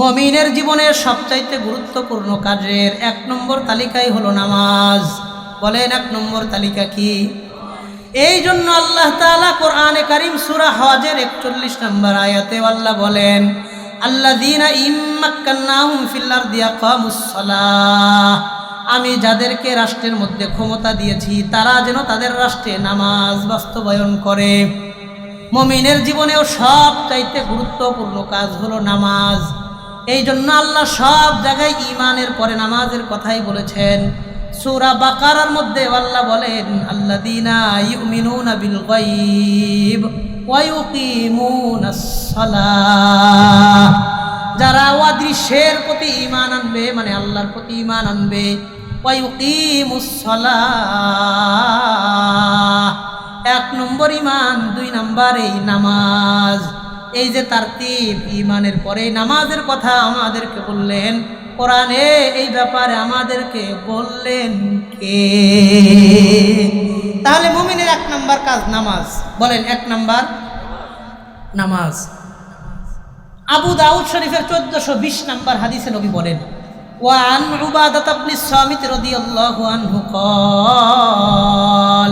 মমিনের জীবনের সবচাইতে গুরুত্বপূর্ণ কাজের এক নম্বর তালিকাই হলো নামাজ। বলেন এক নম্বর তালিকা কি? এই জন্য আল্লাহ তাআলা কোরআনে কারিম সুরা হজের একচল্লিশ নম্বর আয়াতে আল্লাহ বলেন, আল্লাযীনা ইম্মাক্কান্নাহুম ফিল আরদি আকামুস সালাহ। আমি যাদেরকে রাষ্ট্রের মধ্যে ক্ষমতা দিয়েছি, তারা যেন তাদের রাষ্ট্রে নামাজ বাস্তবায়ন করে। মমিনের জীবনেও সব চাইতে গুরুত্বপূর্ণ কাজ হলো নামাজ। এই জন্য আল্লাহ সব জায়গায় ইমানের পরে নামাজের কথাই বলেছেন। সূরা বাকারার মধ্যে আল্লাহ বলেন গায়ব ওয়া ইউকিমুনাস সালাহ। যারা প্রতি ঈমান আনবে মানে আল্লাহর প্রতি ইমান আনবে এক নম্বর ইমান দুই নম্বর এই নামাজ। এই যে তারতিব ইমানের পরে নামাজের কথা আমাদেরকে বললেন কোরআনে এই ব্যাপারে আমাদেরকে বললেন কে তাহলে মুমিনের এক নম্বর কাজ নামাজ বলেন এক নম্বর নামাজ আবু দাউদ শরীফের চোদ্দশো বিশ নম্বর হাদিসে নবী বলেন وعن عبادة بن الصامت رضي الله عنه قال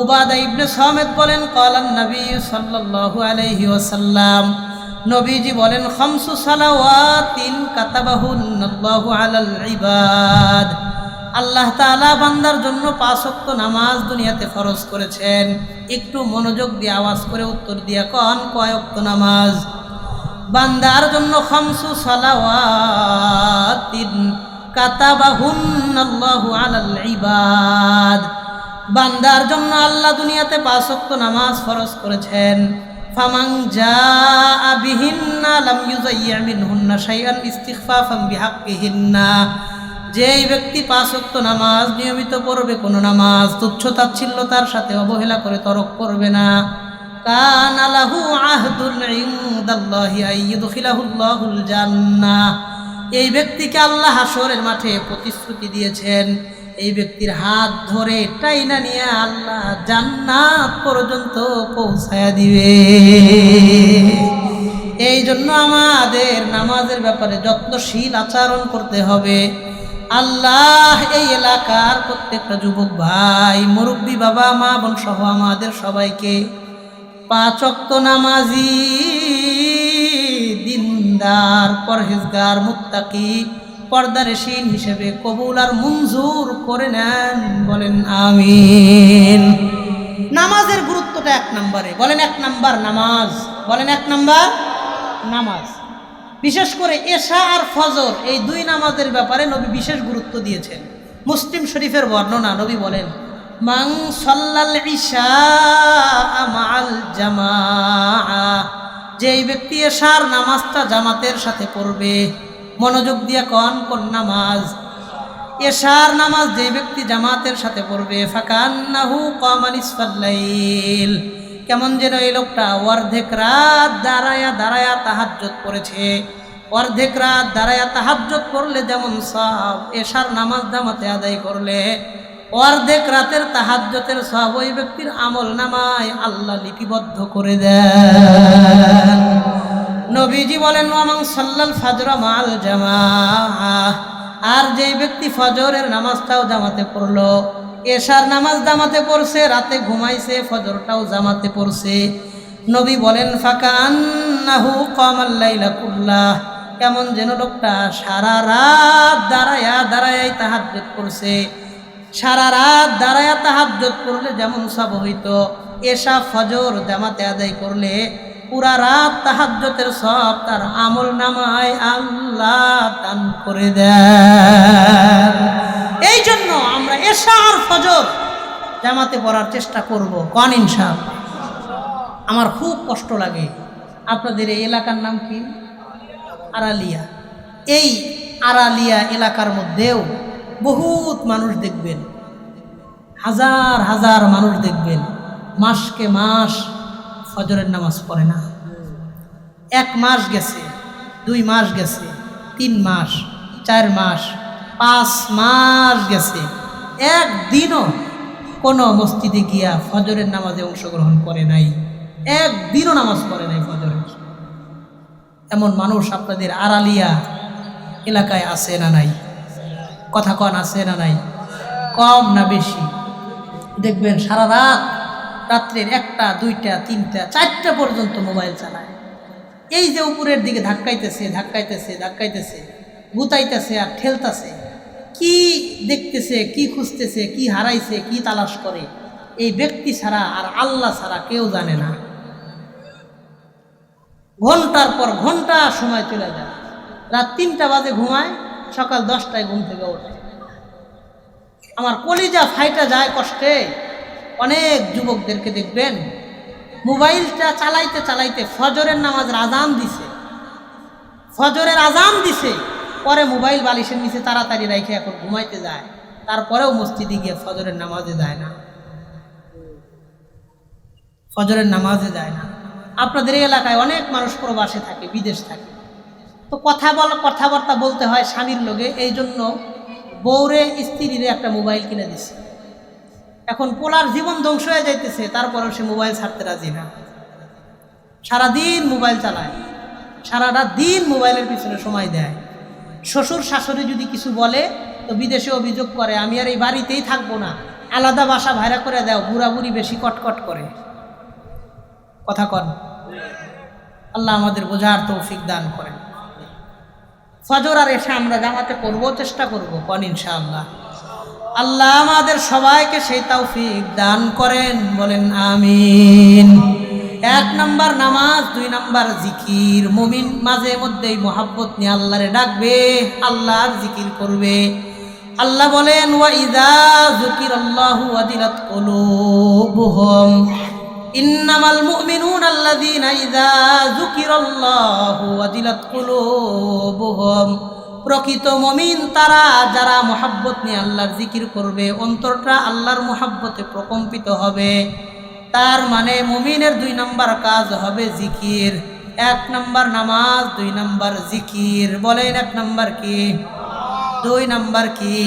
উবাদা ইবনে সামেদ বলেন, কালান নবী সাল্লাল্লাহু আলাইহি ওয়াসাল্লাম। নবীজি বলেন, খামসু সালাওয়াতিন কাতাবাহুন্নাল্লাহু আলাল ইবাদ। আল্লাহ তাআলা বান্দার জন্য পাঁচ নামাজ দুনিয়াতে ফরজ করেছেন। একটু মনোযোগ দিয়ে আওয়াজ করে উত্তর দিয়া কন, কয় ওয়াক্ত নামাজ? বান্দার জন্য খামসু সালাওয়াতিন কাতাবাহুন্নাল্লাহু আলাল ইবাদ। বান্দার জন্য আল্লাহ দুনিয়াতে পাঁচ ওয়াক্ত নামাজ ফরজ করেছেন। ফামাং জাআ বিহিন্না লাম ইউযায়্যা মিনহুন্না শাইআন ইস্তিগফাফাম বিহাক্কিহিন্না। যেই ব্যক্তি পাঁচ ওয়াক্ত নামাজ নিয়মিত পড়বে, কোনো নামাজ তুচ্ছ তাচ্ছিল্যতার সাথে অবহেলা করে তরক করবে না। কান আলাহু আহদুল ইনদাল্লাহি আইয়ুদখিলাহুল্লাহুল জান্নাহ। এই ব্যক্তিকে আল্লাহ হাসরের মাঠে প্রতিশ্রুতি দিয়েছেন। এই ব্যক্তির হাত ধরে টাইনা নিয়ে আল্লাহ জান্নাত পর্যন্ত পৌঁছায়া দিবে। এই জন্য আমাদের নামাজের ব্যাপারে যত্নশীল আচরণ করতে হবে। আল্লাহ এই এলাকার প্রত্যেকটা যুবক ভাই, মুরব্বী, বাবা, মা, বোন সহ আমাদের সবাইকে পাঁচ অক্ত নামাজি, দিনদার, পরহেজগার, মুত্তাকি পর্দারেশীন হিসেবে কবুল আর মঞ্জুর করে নেন, বলেন আমিন। নামাজের গুরুত্বটা এক নম্বরে, বলেন এক নাম্বার নামাজ, বলেন এক নাম্বার নামাজ। বিশেষ করে এশা আর ফজর, এই দুই নামাজের ব্যাপারে নবী বিশেষ গুরুত্ব দিয়েছেন। মুসলিম শরীফের বর্ণনা নবী বলেন মাং সল্লাল ইশা মাল জামা যেই ব্যক্তি এশার নামাজটা জামাতের সাথে পড়বে মনোযোগ দিয়ে কন কোন নামাজ। এশার নামাজ যে ব্যক্তি জামাতের সাথে পড়বে, ফাকান্নাহু কমানিসফাল্লাইল কেমন যেন এই লোকটা অর্ধেক রাত দাঁড়ায়া দাঁড়ায়া তাহাজ্জত করেছে অর্ধেক রাত দাঁড়ায়া তাহাজ্জত করলে যেমন সব এশার নামাজ জামাতে আদায় করলে অর্ধেক রাতের তাহাজ্জতের সব ওই ব্যক্তির আমল নামায় আল্লাহ লিপিবদ্ধ করে দেন। নবীজি বলেন ওয়ামাং সাল্লাল ফাজর মাল জামা আর যে ব্যক্তি ফজরের নামাজটাও জামাতে পড়ল, এশার নামাজ জামাতে পড়ছে, রাতে ঘুমাইছে, ফজরটাও জামাতে পড়ছে। নবী বলেন, ফাঁকা আন্নাহু কমাল্লাইলা কুল্লাহ। কেমন যেন লোকটা সারা রাত দাঁড়ায়া দাঁড়ায়াই তাহাজ্জত করছে। সারা রাত দাঁড়ায়া তাহাজ্জত করলে যেমন সব হইতো, এশা ফজর জামাতে আদায় করলে পুরা রাত তাহাজ্জতের সব তার আমল নামায় আল্লাহ দান করে দেন। এই জন্য আমরা এশা আর ফজর জামাতে পড়ার চেষ্টা করব, কন ইনসাফ আমার খুব কষ্ট লাগে। আপনাদের এই এলাকার নাম কি? আড়ালিয়া। এই আড়ালিয়া এলাকার মধ্যেও বহুত মানুষ দেখবেন, হাজার হাজার মানুষ দেখবেন, মাসকে মাস ফজরের নামাজ পড়ে না। এক মাস গেছে, দুই মাস গেছে, তিন মাস, চার মাস, পাঁচ মাস গেছে। একদিনও কোনো মসজিদে গিয়া ফজরের নামাজে অংশগ্রহণ করে নাই। একদিনও নামাজ পড়ে নাই ফজরের এমন মানুষ আপনাদের আড়ালিয়া এলাকায় আছে না নাই? কথা কন, আছে না নাই? কম না বেশি? দেখবেন সারা রাত রাত্রের একটা, দুইটা, তিনটা, চারটা পর্যন্ত মোবাইল চালায়। এই যে উপরের দিকে ধাক্কাইতেছে ধাক্কাইতেছে ধাক্কাইতেছে, গুতাইতেছে আর ঠেলতেছে, কি দেখতেছে, কি খুঁজতেছে, কি হারাইছে, কি তালাশ করে, এই ব্যক্তি ছাড়া আর আল্লাহ ছাড়া কেউ জানে না। ঘণ্টার পর ঘণ্টা সময় চলে যায়। রাত তিনটা বাজে ঘুমায়, সকাল দশটায় ঘুম থেকে ওঠে। আমার কলিজা ফাইটা যায় কষ্টে। অনেক যুবকদেরকে দেখবেন, মোবাইলটা চালাইতে চালাইতে ফজরের নামাজের আজান দিছে। ফজরের আজান দিছে, পরে মোবাইল বালিশের নিচে তাড়াতাড়ি রাখে এখন ঘুমাইতে যায়, তারপরেও মসজিদে গিয়ে ফজরের নামাজে যায় না। ফজরের নামাজে যায় না। আপনাদের এই এলাকায় অনেক মানুষ প্রবাসে থাকে, বিদেশ থাকে। তো কথা বল, কথাবার্তা বলতে হয় স্বামীর লোকে এই জন্য বউরে স্ত্রীরে একটা মোবাইল কিনে দিছে। এখন পোলার জীবন ধ্বংস হয়ে যাইতেছে, তারপরেও সে মোবাইল ছাড়তে রাজি না। সারাদিন মোবাইল চালায়, সারাটা দিন মোবাইলের পিছনে সময় দেয়। শ্বশুর শাশুড়ি যদি কিছু বলে, তো বিদেশে অভিযোগ করে, আমি আর এই বাড়িতেই থাকব না। আলাদা বাসা ভাড়া করে দাও বুড়ি বেশি কটকট করে। কথা কন। আল্লাহ আমাদের বোঝার তৌফিক দান করেন। ফজর আর এসে আমরা জামাতে করব, চেষ্টা করব, কন ইনশাআল্লাহ। আল্লাহ আমাদের সবাইকে সেই তৌফিক দান করেন, বলেন আমিন। এক নাম্বার নামাজ, দুই নাম্বার জিকির। মুমিন মাঝে মধ্যেই মোহাব্বত নিয়ে আল্লাহরে ডাকবে, আল্লাহর জিকির করবে। আল্লাহ বলেন, ওয়া ইদা জুকির আল্লাহু আদিলাত কুলুবুহুম। ইন্নামাল মুমিনুন আল্লাযীনা ইযা যুকিরাল্লাহু ওয়াজিলাত কুলুবুহুম। প্রকৃত মমিন তারা যারা মোহাব্বত নিয়ে আল্লাহর জিকির করবে, অন্তরটা আল্লাহর মোহাব্বতে প্রকম্পিত হবে। তার মানে মমিনের দুই নাম্বার কাজ হবে জিকির। এক নাম্বার নামাজ, দুই নাম্বার জিকির। বলেন এক নাম্বার কি? দুই নাম্বার কি?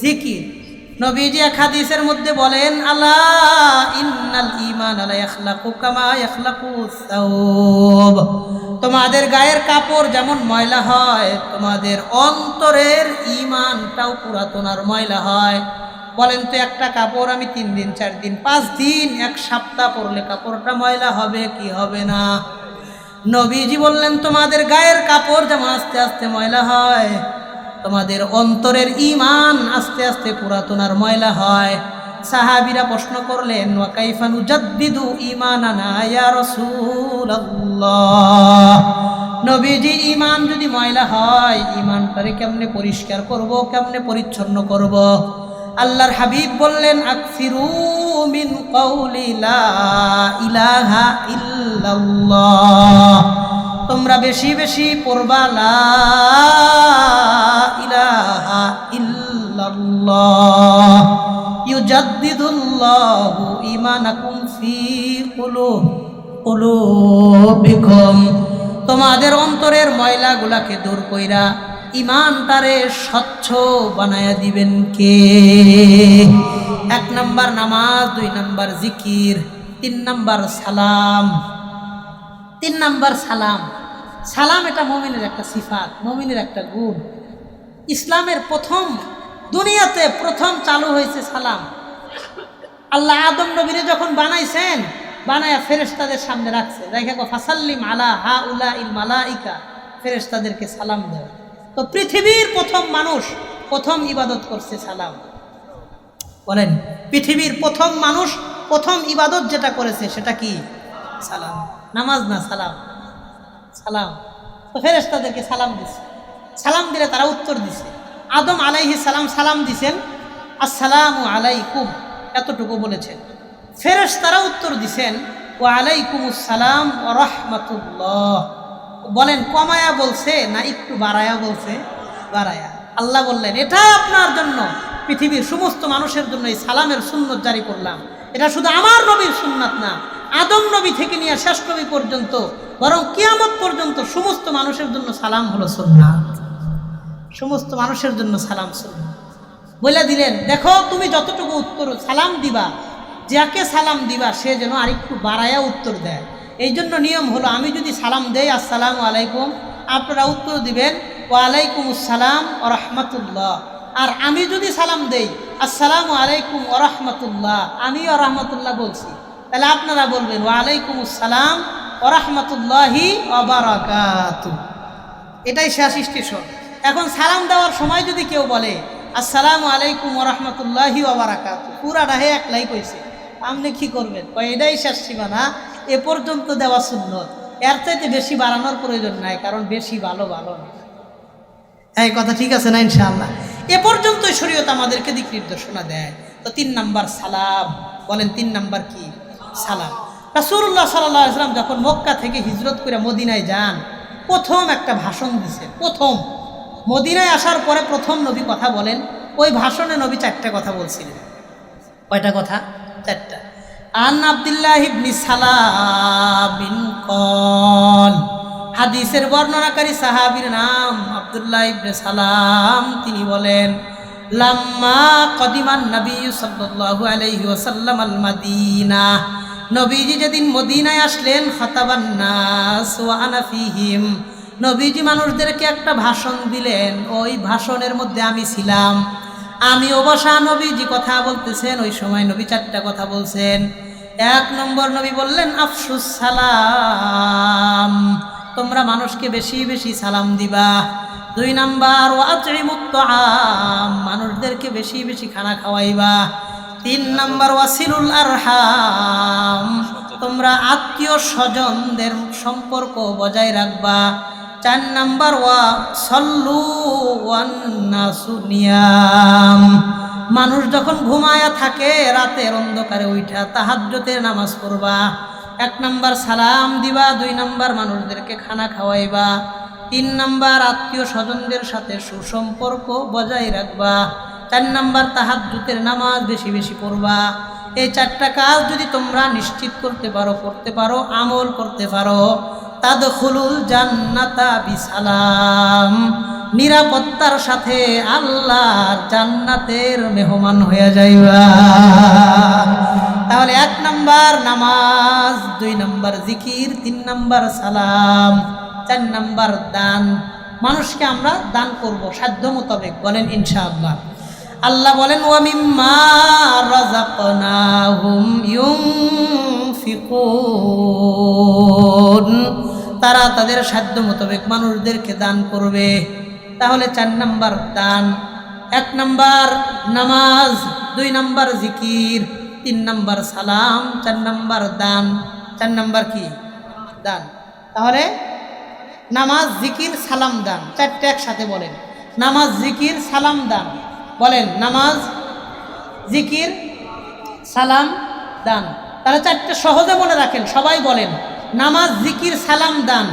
জিকির। নবীজি এক হাদিসের মধ্যে বলেন আল্লাহ ইন্নাল ইমান আলা ইয়াখলাকু কামা ইয়াখলাকু সাউব তোমাদের গায়ের কাপড় যেমন ময়লা হয়, তোমাদের অন্তরের ইমানটাও পুরাতন আর ময়লা হয়। বলেন তো একটা কাপড় আমি তিন দিন, চার দিন, পাঁচ দিন, এক সপ্তাহ পরলে কাপড়টা ময়লা হবে কি হবে না? নবীজি বললেন, তোমাদের গায়ের কাপড় যেমন আস্তে আস্তে ময়লা হয়, তোমাদের অন্তরের ইমান আস্তে আস্তে পুরাতন আর ময়লা হয়। সাহাবিরা প্রশ্ন করলেন ওয়াকাইফানু জাদ্দিদু ইমানানা ইয়া রাসূলুল্লাহ? নবীজি ইমান যদি ময়লা হয় ইমানটারে কেমনে পরিষ্কার করব, কেমনে পরিচ্ছন্ন করব? আল্লাহর হাবিব বললেন, আকসিরু মিন কওলি লা ইলাহা ইল্লাল্লাহ। তোমরা বেশি বেশি পড়বা, লা ইলাহা ইল্লাল্লাহ। ইউজাদ্দিদুল্লাহু ঈমানাকুম ফি কুলুব কুলুবিকুম তোমাদের অন্তরের ময়লাগুলাকে দূর কইরা ইমানটারে স্বচ্ছ বানায়া দিবেন কে? এক নাম্বার নামাজ, দুই নাম্বার জিকির, তিন নাম্বার সালাম। তিন নাম্বার সালাম। সালাম এটা মমিনের একটা সিফাত, মমিনের একটা গুণ। ইসলামের প্রথম, দুনিয়াতে প্রথম চালু হয়েছে সালাম। আল্লাহ আদম নবীরে যখন বানাইছেন, বানায়া ফেরেশতাদের সামনে রাখছে। রেখে ফাসাল্লিম আলা হা উলা ইল মালাইকা ফেরেশতাদেরকে সালাম দেয় তো পৃথিবীর প্রথম মানুষ প্রথম ইবাদত করছে সালাম। বলেন, পৃথিবীর প্রথম মানুষ প্রথম ইবাদত যেটা করেছে সেটা কি? সালাম। নামাজ না সালাম? সালাম। তো ফেরেশতাদেরকে সালাম দিছে সালাম দিলে তারা উত্তর দিছে আদম আলাইহি সালাম সালাম দিছেন, আসসালামু আলাইকুম। এতটুকু বলেছেন। ফেরেশ তারা উত্তর দিছেন ও আলাইকুম সালাম ও রহমাতুল্লাহ। বলেন, কমায়া বলছে না একটু বাড়ায়া বলছে? বাড়ায়া। আল্লাহ বললেন এটা আপনার জন্য। পৃথিবীর সমস্ত মানুষের জন্য এই সালামের সুন্নত জারি করলাম। এটা শুধু আমার নবীর সুন্নাত না, আদম নবী থেকে নিয়ে শেষ নবী পর্যন্ত, বরং কিয়ামত পর্যন্ত সমস্ত মানুষের জন্য সালাম হলো সুন্নাত। সমস্ত মানুষের জন্য সালাম সুন্নাত। বলে দিলেন, দেখো, তুমি যতটুকু উত্তর, সালাম দিবা, যাকে সালাম দিবা, সে যেন আরেকটু বাড়ায়া উত্তর দেয়। এই জন্য নিয়ম হলো, আমি যদি সালাম দেই, আসসালামু আলাইকুম আপনারা উত্তর দিবেন, ওয়ালাইকুম আসসালাম ও রহমতুল্লাহ। আর আমি যদি সালাম দেই, আসসালামু আলাইকুম ও রহমতুল্লাহ আমি ও রহমতুল্লাহ বলছি। তাহলে আপনারা বলবেন, ওয়ালাইকুম আসসালাম ও রহমতুল্লাহি অবরাকাতু এটাই শেষ স্টেশন। এখন সালাম দেওয়ার সময় যদি কেউ বলে আসসালামু আলাইকুম ওরহমতুল্লাহি ওবরাকাত পুরা রাহে একলাই কইছে। আপনি কি করবেন? এটাই শেষ সীমানা। এ পর্যন্ত দেওয়া সুন্নত। এর চাইতে বেশি বাড়ানোর প্রয়োজন নাই, কারণ বেশি ভালো ভালো না। এই কথা ঠিক আছে না, ইনশাআল্লাহ? এ পর্যন্ত শরীয়ত আমাদেরকে দিক নির্দেশনা দেয়। তো তিন নাম্বার সালাম। বলেন, তিন নাম্বার কি? সালাম। আলাইহি সাল্লাম যখন মক্কা থেকে হিজরত করে মদিনায় যান, প্রথম একটা ভাষণ দিছে। প্রথম। মদিনায় আসার পরে প্রথম নবী কথা বলেন, ওই ভাষণে নবী চারটা কথা বলছিলেন। কয়টা কথা? চারটা। আন আব্দুল্লাহ ইবনি সালাবিন কল, হাদিসের বর্ণনাকারী সাহাবীর নাম আব্দুল্লাহ ইবনে সালাম, তিনি বলেন, লাম্মা কদিমান নবী সাল্লাল্লাহু আলাইহি ওয়াসাল্লাম আল মাদিনা, নবীজি যেদিন মদিনায় আসলেন খতাবান নাস ওয়া আনা ফিহিম নবীজি মানুষদেরকে একটা ভাষণ দিলেন, ওই ভাষণের মধ্যে আমি ছিলাম। আমি অবসা নবীজি কথা বলতেছেন। ওই সময় নবী চারটা কথা বলছেন। এক নম্বর নবী বললেন, আফসুস সালাম, তোমরা মানুষকে বেশি বেশি সালাম দিবা। দুই নাম্বার ওয়াজরিমুত আম মানুষদেরকে বেশি বেশি খানা খাওয়াইবা। তিন নাম্বার, ওয়াসিলুল আরহাম, তোমরা আত্মীয় স্বজনদের সম্পর্ক বজায় রাখবা। চার নাম্বার ওয়া, সল্লু ওয়ান্নাসুনিয়াম মানুষ যখন ঘুমায়া থাকে, রাতের অন্ধকারে উঠা তাহাজ্জতের নামাজ পড়বা। এক নাম্বার সালাম দিবা, দুই নাম্বার মানুষদেরকে খানা খাওয়াইবা। তিন নাম্বার আত্মীয় স্বজনদের সাথে সুসম্পর্ক বজায় রাখবা। চার নাম্বার তাহাজ্জুতের নামাজ বেশি বেশি পড়বা। এই চারটা কাজ যদি তোমরা নিশ্চিত করতে পারো করতে পারো, আমল করতে পারো তাদখুলুল জান্নাতা বিসালাম। নিরাপত্তার সাথে আল্লাহর জান্নাতের মেহমান হয়ে যাইবা। তাহলে এক নাম্বার নামাজ, দুই নাম্বার জিকির, তিন নাম্বার সালাম, চার নাম্বার দান। মানুষকে আমরা দান করব সাধ্য মোতাবেক, বলেন ইনশাআল্লাহ। আল্লাহ বলেন ওয়ামিম্মা রাযাকনাহুম ইউনফিকুন। তারা তাদের সাধ্য মোতাবেক মানুষদেরকে দান করবে। তাহলে চার নাম্বার দান, এক নাম্বার নামাজ, দুই নাম্বার জিকির, তিন নাম্বার সালাম, চার নাম্বার দান, চার নাম্বার কি? দান। তাহলে নামাজ, জিকির, সালাম দান, চারটে একসাথে বলেন। নামাজ, জিকির, সালাম দান, বলেন নামাজ, জিকির, সালাম দান। তাহলে চারটে সহজে মনে রাখেন, সবাই বলেন। নামাজ, জিকির, সালাম, দান।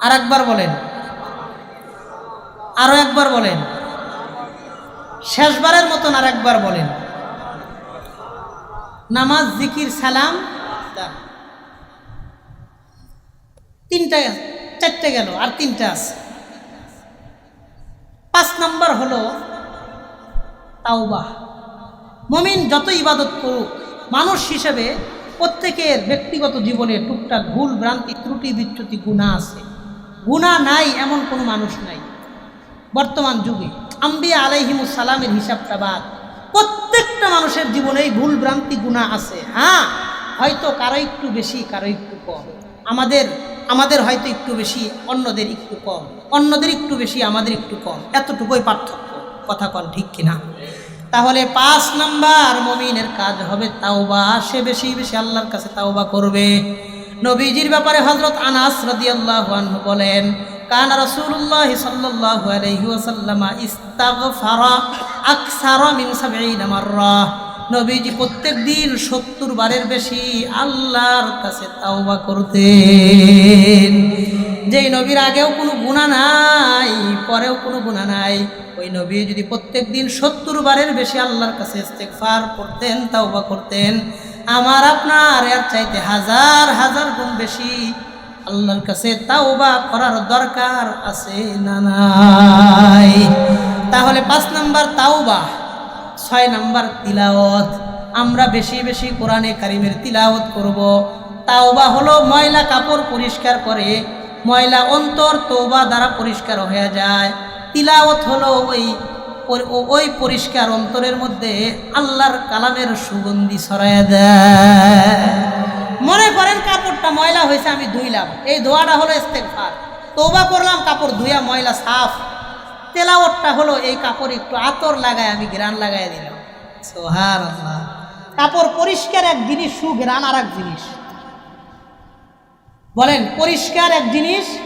আর একবার বলেন। আরও একবার বলেন। শেষবারের মতন আর একবার বলেন। নামাজ, জিকির, সালাম, দান। তিনটা, চারটে গেল, আর তিনটা আছে। পাঁচ নম্বর হলো তাওবা। মমিন যত ইবাদত করুক, মানুষ হিসেবে প্রত্যেকের ব্যক্তিগত জীবনে টুকটাক ভুল, ভ্রান্তি, ত্রুটি, বিচ্যুতি, গুণা আছে। গুণা নাই, এমন কোনো মানুষ নাই। বর্তমান যুগে আম্বিয়া আলাইহিমুস সালামের হিসাবটা বাদ। প্রত্যেকটা মানুষের জীবনেই ভুল, ভ্রান্তি, গুণা আছে। হ্যাঁ হয়তো কারও একটু বেশি, কারও একটু কম। আমাদের আমাদের হয়তো একটু বেশি, অন্যদের একটু কম। অন্যদের একটু বেশি, আমাদের একটু কম। এতটুকুই পার্থক্য। কথা কন ঠিক কিনা? তাহলে পাঁচ নাম্বার মমিনের কাজ হবে তাওবা। সে বেশি বেশি আল্লাহর কাছে তাওবা করবে। নবীজির ব্যাপারে হজরত আনাস রাদিয়াল্লাহু আনহু বলেন, কান রাসূলুল্লাহ সাল্লাল্লাহু আলাইহি ওয়াসাল্লাম ইস্তাগফারা আকসারা মিন 70 মাররা। নবীজি প্রত্যেক দিন সত্তর বারের বেশি আল্লাহর কাছে তাওবা করতেন। যেই নবীর আগেও কোনো গুণা নাই, পরেও কোনো গুণা নাই। ওই নবী যদি প্রত্যেক দিন সত্তর বারের বেশি আল্লাহর কাছে ইস্তেগফার করতেন, তাওবা করতেন, আমার আপনার এর চাইতে হাজার হাজার গুণ বেশি আল্লাহর কাছে তাওবা করার দরকার আছে না নাই? তাহলে পাঁচ নাম্বার তাওবা, ছয় নাম্বার তিলাওয়াত। আমরা বেশি বেশি কোরআনে কারিমের তিলাওয়াত করব। তাওবা হলো ময়লা কাপড় পরিষ্কার করে, ময়লা অন্তর তৌবা দ্বারা পরিষ্কার হয়ে যায়। তিলাওত হলো ওই ওই- পরিষ্কার অন্তরের মধ্যে আল্লাহর কালামের সুগন্ধি ছড়ায় দেয়। মনে করেন কাপড়টা ময়লা হয়েছে, আমি ধুইলাম। এই ধোয়াটা হলো ইস্তেগফার। তৌবা করলাম, কাপড় ধুইয়া ময়লা সাফ। তেলাওয়াতটা হলো এই কাপড় একটু আতর লাগায়, আমি গ্রান লাগাই দিলাম। সোহার কাপড় পরিষ্কার এক জিনিস সুগ্রান আর এক জিনিস। বলেন, পরিষ্কার এক জিনিস,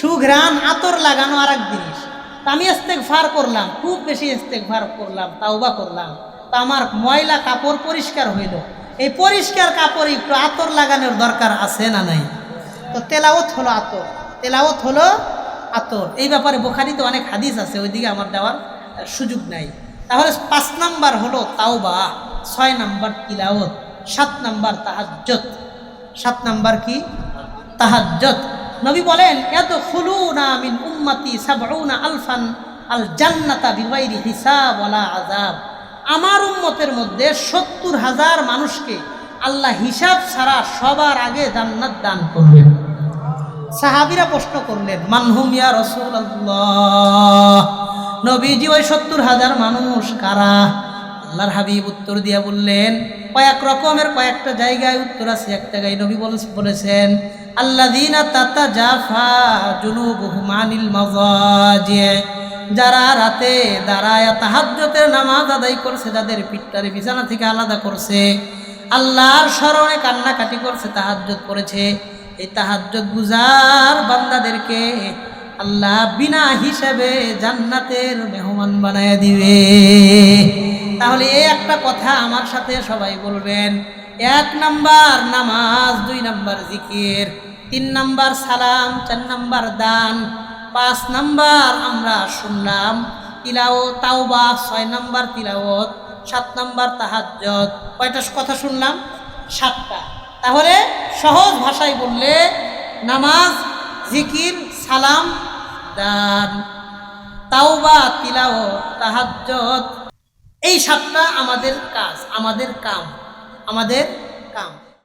সুঘ্রাণ, আতর লাগানো আর এক জিনিস। আমি ফার করলাম, খুব বেশি ফার করলাম, তাওবা করলাম। তা আমার ময়লা কাপড় পরিষ্কার হইল। এই পরিষ্কার কাপড় একটু আতর লাগানোর দরকার আছে না নাই? তো তেলাওত হলো আতর। তেলাওত হলো আতর। এই ব্যাপারে বোখারিতে অনেক হাদিস আছে, ওইদিকে আমার দেওয়ার সুযোগ নাই। তাহলে পাঁচ নাম্বার হলো তাওবা, ছয় নাম্বার তিলাওত সাত নাম্বার তাহাজ্জত সাত নাম্বার কি? তাহাজ্জত নবী বলেন এত খুলুনা মিন উম্মতি সাবউনা আলফান আল জান্নাতা বিগাইরি হিসাব ওয়ালা আযাব। আমার উম্মতের মধ্যে সত্তর হাজার মানুষকে আল্লাহ হিসাব ছাড়া সবার আগে জান্নাত দান করবেন সাহাবিরা প্রশ্ন করলেন মানহুম ইয়া রাসূলুল্লাহ? নবীজি, ওই সত্তর হাজার মানুষ কারা? আল্লাহর হাবিব উত্তর দিয়া বললেন, কয়েক রকমের কয়েকটা জায়গায় উত্তর আছে এক জায়গায় নবী বলে- বলেছেন, আল্লাযীনা তাতা জাফা জুনুবুহুম আনিল মাযাজি যারা রাতে দাঁড়ায় তাহাজ্জতের নামাজ আদায় করছে, যাদের পিঠটারে বিছানা থেকে আলাদা করছে, আল্লাহর স্মরণে কান্নাকাটি করছে তাহাজ্জত করেছে। এই তাহাজ্জত গুজার বান্দাদেরকে আল্লাহ বিনা হিসেবে জান্নাতের মেহমান বানায় দিবে। তাহলে এই একটা কথা আমার সাথে সবাই বলবেন। এক নাম্বার নামাজ, দুই নাম্বার জিকির, তিন নাম্বার সালাম, চার নাম্বার দান, পাঁচ নাম্বার আমরা শুনলাম তিলাও তাওবা, ছয় নাম্বার তিলাওত সাত নাম্বার তাহাজ্জত কয়টা কথা শুনলাম? সাতটা। তাহলে সহজ ভাষায় বললে নামাজ, জিকির, সালাম, দান, তাওবা তিলাও তাহাজ্জত এই সাতটা আমাদের কাজ আমাদের কাম আমাদের কাম।